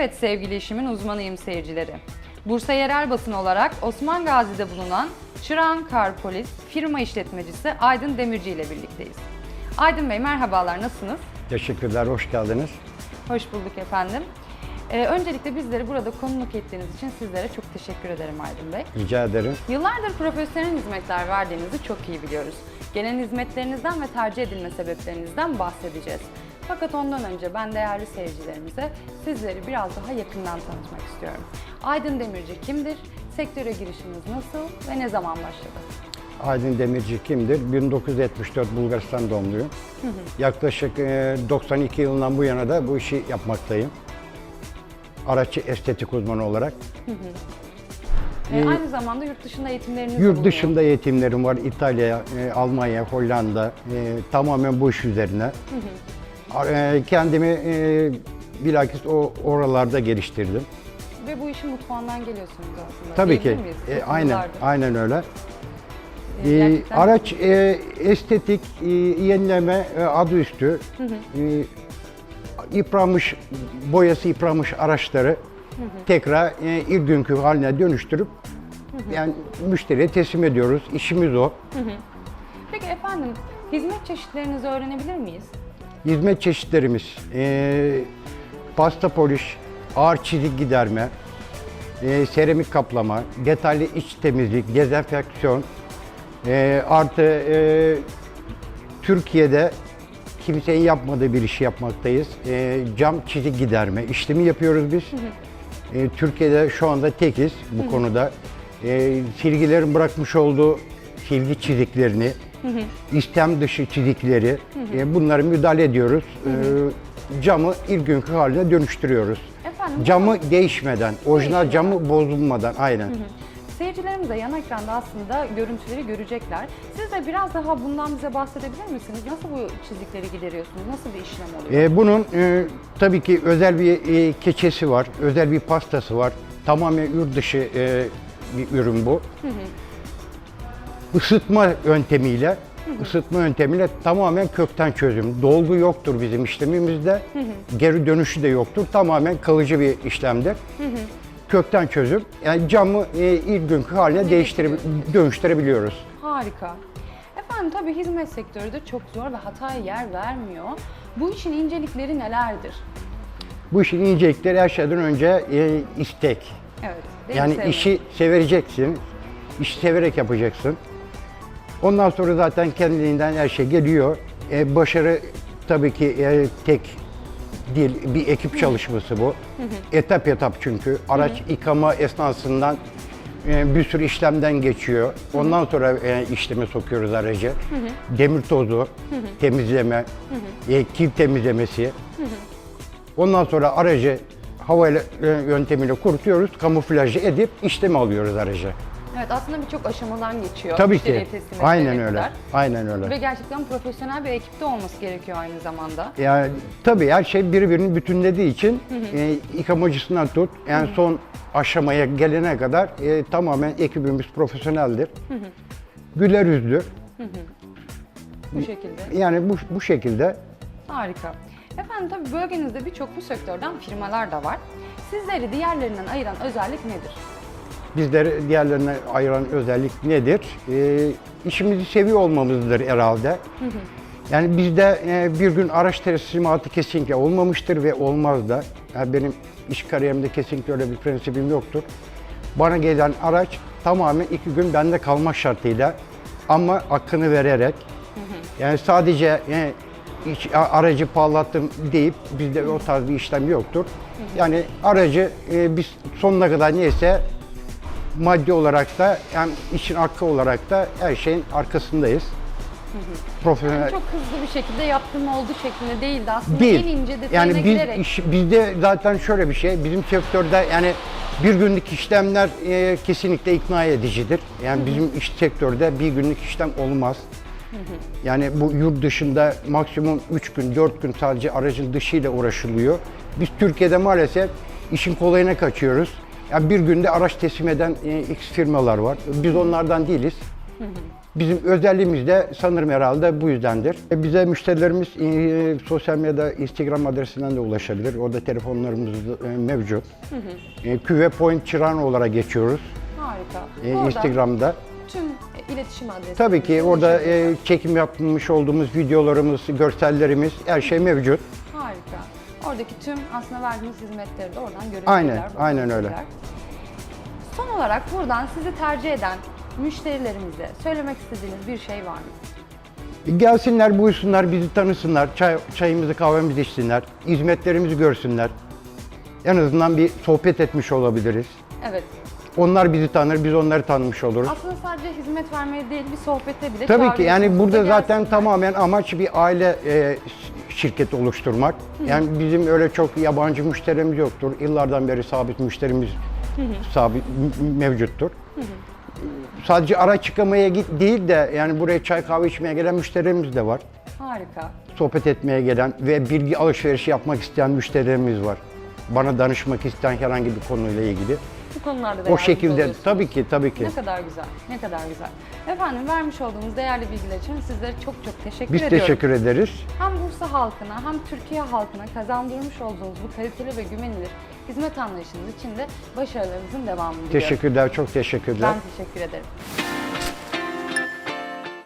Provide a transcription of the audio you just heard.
Evet sevgili işimin uzmanıyım seyircileri. Bursa yerel basın olarak Osman Gazi'de bulunan Çırağan Kar Polis firma işletmecisi Aydın Demirci ile birlikteyiz. Aydın Bey merhabalar nasılsınız? Teşekkürler, hoş geldiniz. Hoş bulduk efendim. Ee, öncelikle bizleri burada konuk ettiğiniz için sizlere çok teşekkür ederim Aydın Bey. Rica ederim. Yıllardır profesyonel hizmetler verdiğinizi çok iyi biliyoruz. Gelen hizmetlerinizden ve tercih edilme sebeplerinizden bahsedeceğiz. Fakat ondan önce ben değerli seyircilerimize sizleri biraz daha yakından tanıtmak istiyorum. Aydın Demirci kimdir? Sektöre girişiniz nasıl ve ne zaman başladı? Aydın Demirci kimdir? 1974 Bulgaristan doğumluyum. Yaklaşık e, 92 yılından bu yana da bu işi yapmaktayım. Araççı estetik uzmanı olarak. Ee, aynı zamanda yurt dışında eğitimleriniz Yurt bulunuyor. dışında eğitimlerim var. İtalya, e, Almanya, Hollanda. e, tamamen bu iş üzerine. E, Kendimi e, bilakis o oralarda geliştirdim. Ve bu işin mutfağından geliyorsunuz aslında. Tabii ki. E, aynen, aynen öyle. Ee, gerçekten- araç e, estetik e, yenileme e, adı üstü e, yıpranmış boyası yıpranmış araçları tekrar e, ilk günkü haline dönüştürüp yani müşteriye teslim ediyoruz. İşimiz o. Peki efendim hizmet çeşitlerinizi öğrenebilir miyiz? Hizmet çeşitlerimiz e, pasta poliş, ağır çizik giderme, e, seramik kaplama, detaylı iç temizlik, dezenfeksiyon, e, artı e, Türkiye'de kimsenin yapmadığı bir işi yapmaktayız. E, cam çizik giderme işlemi yapıyoruz biz. E, Türkiye'de şu anda tekiz bu konuda. E, silgilerin bırakmış olduğu silgi çiziklerini, istem dışı çizikleri, e, bunları müdahale ediyoruz. E, camı ilk günkü haline dönüştürüyoruz. Efendim Camı değişmeden, orijinal camı bozulmadan aynen. seyircilerimiz de yan ekranda aslında görüntüleri görecekler. Siz de biraz daha bundan bize bahsedebilir misiniz? Nasıl bu çizikleri gideriyorsunuz? Nasıl bir işlem oluyor? E, bunun e, tabii ki özel bir e, keçesi var, özel bir pastası var. Tamamen yurt dışı e, bir ürün bu. Isıtma yöntemiyle, ısıtma yöntemiyle tamamen kökten çözüm. Dolgu yoktur bizim işlemimizde, geri dönüşü de yoktur. Tamamen kalıcı bir işlemdir. Kökten çözüm. Yani camı e, ilk günkü haline değiştirip dönüştürebiliyoruz. Harika. Efendim tabii hizmet sektörü de çok zor ve hataya yer vermiyor. Bu işin incelikleri nelerdir? Bu işin incelikleri her şeyden önce e, istek. Evet. Yani Sevim? işi severeceksin, işi severek yapacaksın. Ondan sonra zaten kendiliğinden her şey geliyor. E, başarı tabii ki e, tek değil, bir ekip çalışması bu. Etap etap çünkü. Araç yıkama esnasından e, bir sürü işlemden geçiyor. Ondan sonra e, işleme sokuyoruz aracı. Demir tozu, temizleme, e, kil temizlemesi. Ondan sonra aracı havayla e, yöntemiyle kurutuyoruz, kamuflajı edip işleme alıyoruz aracı. Evet aslında birçok aşamadan geçiyor. Tabii ki. teslim Aynen öyle. kadar. Aynen öyle. Ve gerçekten profesyonel bir ekipte olması gerekiyor aynı zamanda. Yani tabii her şey birbirini bütünlediği için e, yıkamacısından tut, en son aşamaya gelene kadar e, tamamen ekibimiz profesyoneldir. Güler yüzlü. Bu şekilde. Yani bu, bu şekilde Harika. Efendim tabii bölgenizde birçok bu sektörden firmalar da var. Sizleri diğerlerinden ayıran özellik nedir? Bizleri diğerlerine ayıran özellik nedir? E, işimizi seviyor olmamızdır herhalde. Yani bizde e, bir gün araç teslimatı kesinlikle olmamıştır ve olmaz da. Yani benim iş kariyerimde kesinlikle öyle bir prensibim yoktur. Bana gelen araç tamamen iki gün bende kalmak şartıyla ama hakkını vererek yani sadece e, hiç aracı parlattım deyip bizde o tarz bir işlem yoktur. Yani aracı e, biz sonuna kadar neyse maddi olarak da yani işin hakkı olarak da her şeyin arkasındayız. Profesyonel Çok hızlı bir şekilde yaptım oldu şeklinde değil de aslında değil. en ince detayına Yani biz girerek. iş- bizde zaten şöyle bir şey, bizim sektörde yani bir günlük işlemler e, kesinlikle ikna edicidir. Yani bizim iş sektörde bir günlük işlem olmaz. Yani bu yurt dışında maksimum 3 gün, 4 gün sadece aracın dışıyla uğraşılıyor. Biz Türkiye'de maalesef işin kolayına kaçıyoruz. Yani bir günde araç teslim eden e, X firmalar var. Biz onlardan değiliz. Bizim özelliğimiz de sanırım herhalde bu yüzdendir. E, Bize müşterilerimiz e, sosyal medyada Instagram adresinden de ulaşabilir. Orada telefonlarımız e, mevcut. E, Küve Point Çırağan olarak geçiyoruz Harika. e, Instagram'da. tüm iletişim adresi. Tabii ki orada e, çekim yapmış olduğumuz videolarımız, görsellerimiz, her şey mevcut. Oradaki tüm aslında verdiğiniz hizmetleri de oradan görebilirler. Aynen, aynen öyle. Son olarak buradan sizi tercih eden müşterilerimize söylemek istediğiniz bir şey var mı? Gelsinler, buyursunlar, bizi tanısınlar, çay, çayımızı, kahvemizi içsinler, hizmetlerimizi görsünler. En azından bir sohbet etmiş olabiliriz. Evet. Onlar bizi tanır, biz onları tanımış oluruz. Aslında sadece hizmet vermeye değil bir sohbete bile Tabii ki yani çağırıyorsunuz. burada Burada zaten gelsinler. tamamen amaç bir aile e, şirketi oluşturmak. Yani bizim öyle çok yabancı müşterimiz yoktur. Yıllardan beri sabit müşterimiz sabit m- mevcuttur. Sadece ara çıkamaya git değil de yani buraya çay kahve içmeye gelen müşterilerimiz de var. Harika. Sohbet etmeye gelen ve bilgi alışverişi yapmak isteyen müşterilerimiz var. Bana danışmak isteyen herhangi bir konuyla ilgili. Bu konularda da O şekilde tabii ki tabii ki. Ne kadar güzel, ne kadar güzel. Efendim vermiş olduğunuz değerli bilgiler için sizlere çok çok teşekkür Biz ediyorum. teşekkür ederiz. Hem halkına hem Türkiye halkına kazandırmış olduğunuz bu kaliteli ve güvenilir hizmet anlayışınız için de başarılarınızın devamını diliyorum. Teşekkürler, çok teşekkürler. Ben teşekkür ederim.